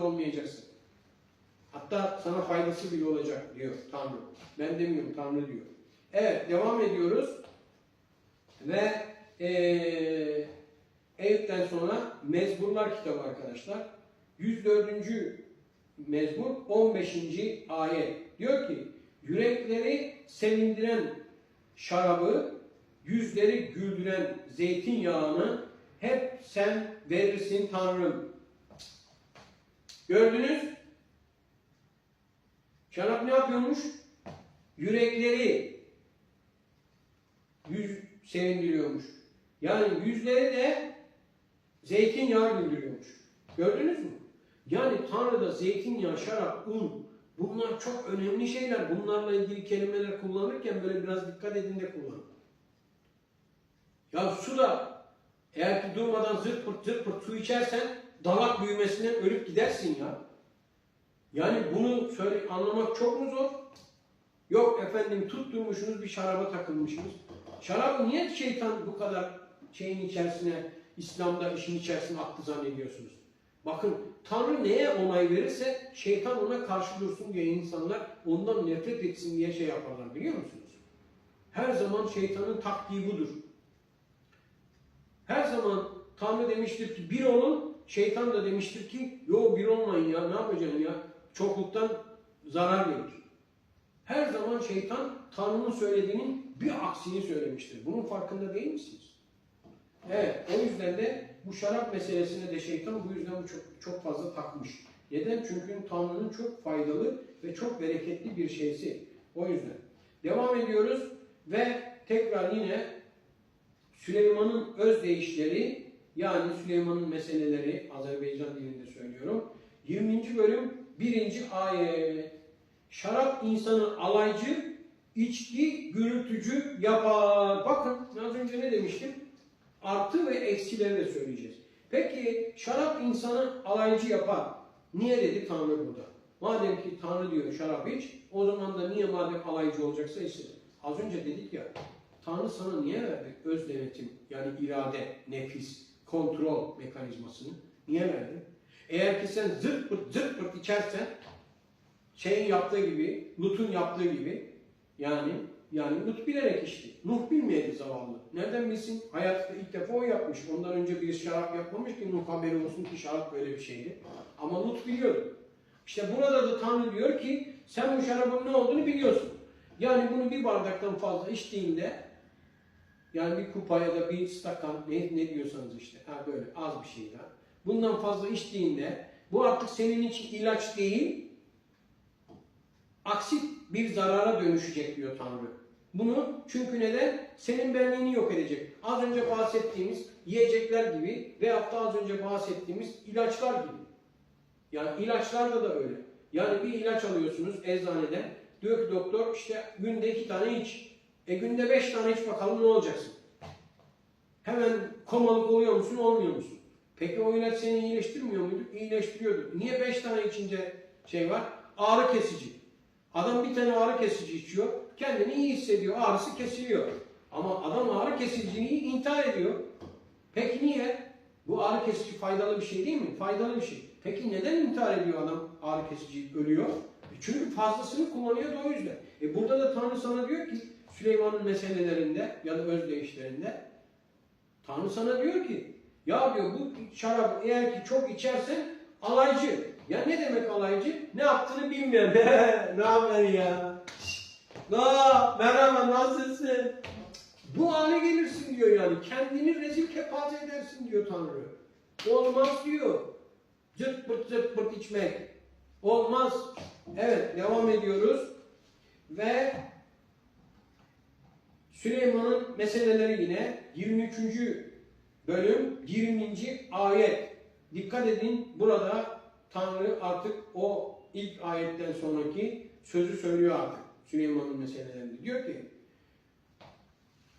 olmayacaksın. Hatta sana faydası bile olacak diyor Tanrı. Ben demiyorum Tanrı diyor. Evet devam ediyoruz. Ve eee Eyüp'ten sonra Mezburlar kitabı arkadaşlar. 104. Mezmur 15. ayet. Diyor ki yürekleri sevindiren şarabı, yüzleri güldüren zeytinyağını hep sen verirsin Tanrım. Gördünüz? Şarap ne yapıyormuş? Yürekleri yüz sevindiriyormuş. Yani yüzleri de zeytinyağı güldürüyormuş. Gördünüz mü? Yani Tanrı'da zeytinyağı, şarap, un bunlar çok önemli şeyler. Bunlarla ilgili kelimeler kullanırken böyle biraz dikkat edin de kullanın. Ya su da eğer ki durmadan zırt pırt zırt pırt su içersen dalak büyümesinden ölüp gidersin ya. Yani bunu söyle, anlamak çok mu zor? Yok efendim tutturmuşsunuz bir şaraba takılmışsınız. Şarabı niye şeytan bu kadar şeyin içerisine, İslam'da işin içerisine attı zannediyorsunuz? Bakın Tanrı neye onay verirse şeytan ona karşı dursun diye insanlar ondan nefret etsin diye şey yaparlar biliyor musunuz? Her zaman şeytanın taktiği budur. Her zaman Tanrı demiştir ki bir olun, şeytan da demiştir ki yo bir olmayın ya ne yapacaksın ya çokluktan zarar verir. Her zaman şeytan Tanrı'nın söylediğinin bir aksini söylemiştir. Bunun farkında değil misiniz? Evet, o yüzden de bu şarap meselesine de şeytan bu yüzden çok, çok fazla takmış. Neden? Çünkü Tanrı'nın çok faydalı ve çok bereketli bir şeysi. O yüzden. Devam ediyoruz ve tekrar yine Süleyman'ın özdeyişleri yani Süleyman'ın meseleleri Azerbaycan dilinde söylüyorum. 20. bölüm 1. ayet. Şarap insanı alaycı, içki gürültücü yapar. Bakın az önce ne demiştim? Artı ve eksileri de söyleyeceğiz. Peki şarap insanı alaycı yapar. Niye dedi Tanrı burada? Madem ki Tanrı diyor şarap iç, o zaman da niye madem alaycı olacaksa içsin. Az önce dedik ya, Tanrı sana niye verdi? Öz denetim, yani irade, nefis, kontrol mekanizmasını niye verdi? Eğer ki sen zırt pırt zırt pırt içersen, şeyin yaptığı gibi, Lut'un yaptığı gibi, yani yani Lut bilerek içti. Nuh bilmeyedi zavallı. Nereden bilsin? Hayatta ilk defa o yapmış. Ondan önce bir şarap yapmamış ki Nuh haberi olsun ki şarap böyle bir şeydi. Ama Lut biliyordu. İşte burada da Tanrı diyor ki sen bu şarabın ne olduğunu biliyorsun. Yani bunu bir bardaktan fazla içtiğinde yani bir kupa ya da bir stakan ne, ne diyorsanız işte ha böyle az bir şey daha. Bundan fazla içtiğinde bu artık senin için ilaç değil aksi bir zarara dönüşecek diyor Tanrı. Bunu çünkü neden? Senin benliğini yok edecek. Az önce bahsettiğimiz yiyecekler gibi veyahut da az önce bahsettiğimiz ilaçlar gibi. Yani ilaçlarda da öyle. Yani bir ilaç alıyorsunuz eczaneden. Diyor ki doktor işte günde iki tane iç. E günde beş tane iç bakalım ne olacaksın? Hemen komalık oluyor musun olmuyor musun? Peki o ilaç seni iyileştirmiyor muydu? İyileştiriyordu. Niye beş tane içince şey var? Ağrı kesici. Adam bir tane ağrı kesici içiyor. Kendini iyi hissediyor. Ağrısı kesiliyor. Ama adam ağrı kesiciliği intihar ediyor. Peki niye? Bu ağrı kesici faydalı bir şey değil mi? Faydalı bir şey. Peki neden intihar ediyor adam ağrı kesici ölüyor? E çünkü fazlasını kullanıyor da o yüzden. E burada da Tanrı sana diyor ki Süleyman'ın meselelerinde ya da özdeyişlerinde Tanrı sana diyor ki ya diyor bu şarabı eğer ki çok içersen alaycı. Ya ne demek alaycı? Ne yaptığını bilmeyen. ne haber ya? La merhaba nasılsın? Bu hale gelirsin diyor yani. Kendini rezil kepaze edersin diyor Tanrı. Olmaz diyor. Zırt pırt zırt pırt içmek. Olmaz. Evet devam ediyoruz. Ve Süleyman'ın meseleleri yine 23. bölüm 20. ayet. Dikkat edin burada Tanrı artık o ilk ayetten sonraki sözü söylüyor artık Süleyman'ın meselelerinde. Diyor ki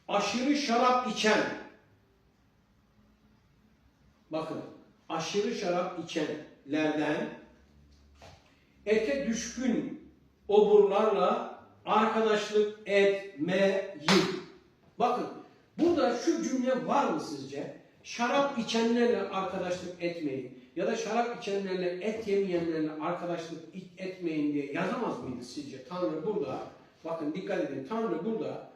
aşırı şarap içen bakın aşırı şarap içenlerden ete düşkün oburlarla arkadaşlık etmeyin. Bakın burada şu cümle var mı sizce? Şarap içenlerle arkadaşlık etmeyin. ya da şarap içenlerle et yemeyenlerle arkadaşlık etmeyin diye yazamaz mıydı sizce? Tanrı burada, bakın dikkat edin, Tanrı burada